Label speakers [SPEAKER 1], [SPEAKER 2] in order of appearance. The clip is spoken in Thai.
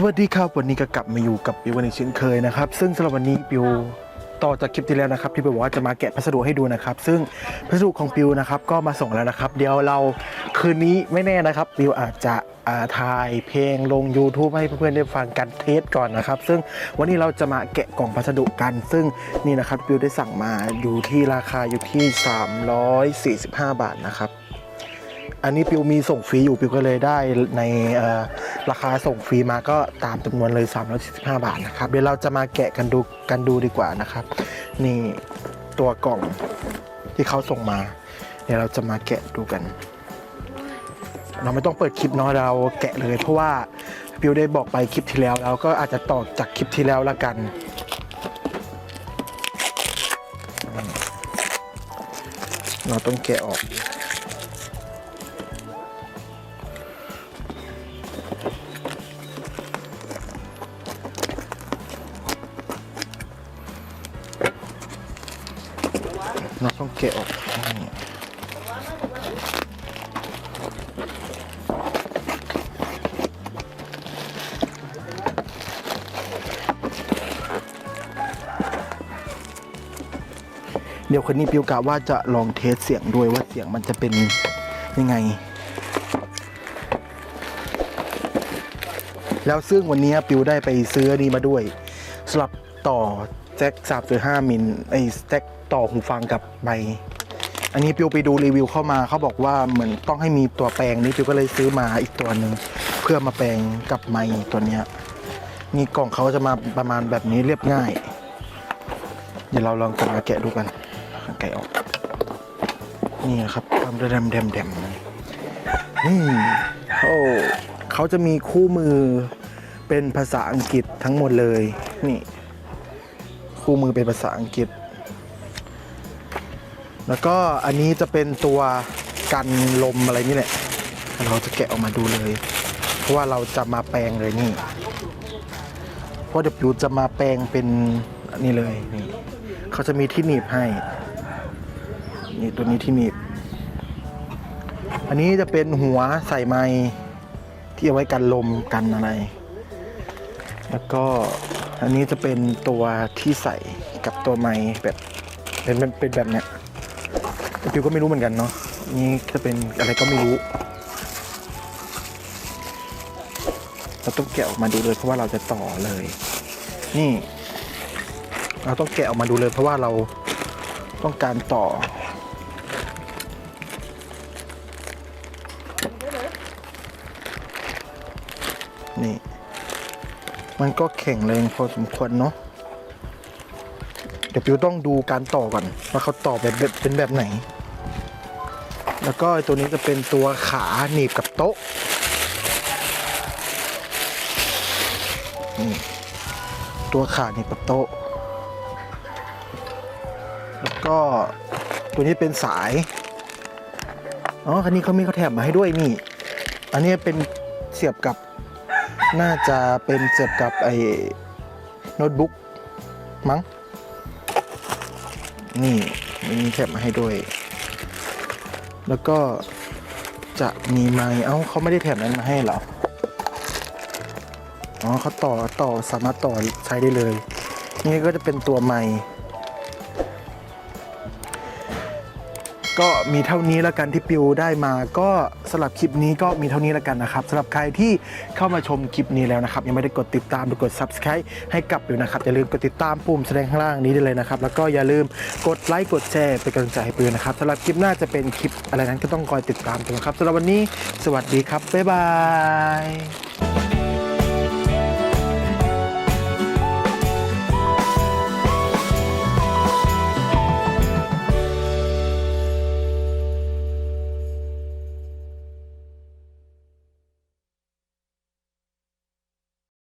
[SPEAKER 1] สวัสดีครับวันนี้ก็กลับมาอยู่กับปิวกันอีกเช่นเคยนะครับซึ่งสำหรับวันนี้ปิวต่อจากคลิปที่แล้วนะครับที่ปิวบอกว่าจะมาแกะพัสดุให้ดูนะครับ ซึ่งพัสดุของปิวนะครับก็มาส่งแล้วนะครับ เดี๋ยวเราคืนนี้ไม่แน่นะครับปิวอาจจะถ่ายเพลงลง YouTube ให้เพื่อนๆได้ฟังกันเทสก่อนนะครับ ซึ่งวันนี้เราจะมาแกะกล่องพัสดุกัน ซึ่งนี่นะครับปิวได้สั่งมาอยู่ที่ราคาอยู่ที่ 345 บาทนะครับ อันนี้ปิวมีส่งฟรีอยู่ปิวก็เลยได้ในราคาส่งฟรีมาก็ตามจำนวนเลย 345 บาทนะครับเดี๋ยวเราจะมาแกะกันดูกันดูดีกว่านะครับ นี่ตัวกล่องที่เขาส่งมา เดี๋ยวเราจะมาแกะดูกัน เราไม่ต้องเปิดคลิปเนาะเราแกะเลยเพราะว่าปิวได้บอกไปคลิปที่แล้วเราก็อาจจะต่อจากคลิปที่แล้วละกันเราต้องแกะออก เราต้องแกะออกนี่เดี๋ยวคนนี้ปิวกะว่าจะลองเทสเสียงด้วยว่าเสียงมันจะเป็นยังไง แล้วซึ่งวันนี้ปิวได้ไปซื้อนี้มาด้วยสลับต่อแจ็คสามจุดห้ามิลไอ้แจ็ค ต่อหูฟังกับไมค์อันนี้ปิวไปดูรีวิวเข้ามาเขาบอกว่าเหมือนต้องให้มีตัวแปลงนี้ปิวก็เลยซื้อมาอีกตัวหนึ่งเพื่อมาแปลงกับไมค์ตัวเนี้ยนี่กล่องเขาจะมาประมาณแบบนี้เรียบง่าย เดี๋ยวเราลองจะมาแกะดูกันแกะออกนี่นะครับความแดมแดมแดมนี่โอ้เขาจะมีคู่มือเป็นภาษาอังกฤษทั้งหมดเลย นี่ คู่มือเป็นภาษาอังกฤษ แล้วก็อันนี้จะเป็นตัวกันลมอะไรนี่แหละ เราจะแกะออกมาดูเลย เพราะว่าเราจะมาแปลงเลยนี่ เพราะเดี๋ยวปิวจะมาแปลงเป็นนนี่เลยนี่เขาจะมีที่หนีบให้ นี่ตัวนี้ที่หนีบ อันนี้จะเป็นหัวใส่ไม้ที่เอาไว้กันลมกันอะไร แล้วก็อันนี้จะเป็นตัวที่ใส่กับตัวไม้แบบเป็นเป็นแบบเนี้ย แต่ปิวก็ไม่รู้เหมือนกันเนาะนี่จะเป็นอะไรก็ไม่รู้ เราต้องแกะออกมาดูเลยเพราะว่าเราจะต่อเลย นี่ เราต้องแกะออกมาดูเลย เพราะว่าเราต้องการต่อนี่ มันก็แข็งแรงพอสมควรเนาะ ดี๋ยวปิวต้องดูการต่อก่อน ว่าเขาต่อแบบเป็นแบบไหน แล้วก็ตัวนี้จะเป็นตัวขาหนีบกับโต๊ะนี่ตัวขาหนีบกับโต๊ะ แล้วก็ตัวนี้เป็นสายอ๋อคันนี้เขามีเขาแถมมาให้ด้วยนี่ อันนี้เป็นเสียบกับน่าจะเป็นเสียบกับไอ้โน้ตบุ๊กมั้ง นี่มีแถบมาให้ด้วย แล้วก็จะมีไม้เอ้าเขาไม่ได้แถมนั้นมาให้เหรอ อ๋อเขาต่อต่อสามารถต่อใช้ได้เลย นี่ก็จะเป็นตัวไม้ ก็มีเท่านี้แล้วกันที่ปิวได้มา ก็สำหรับคลิปนี้ก็มีเท่านี้แล้วกันนะครับสำหรับใครที่เข้ามาชมคลิปนี้แล้วนะครับ ยังไม่ได้กดติดตามหรือกด subscribe ให้กับปิวนะครับ อย่าลืมกดติดตามปุ่มแสดงข้างล่างนี้ได้เลยนะครับ แล้วก็อย่าลืมกดไลค์กดแชร์เป็นกำลังใจให้ปิวนะครับสำหรับคลิปหน้าจะเป็นคลิปอะไรนั้นก็ต้องคอยติดตามกันนะครับสำหรับวันนี้สวัสดีครับบ๊ายบาย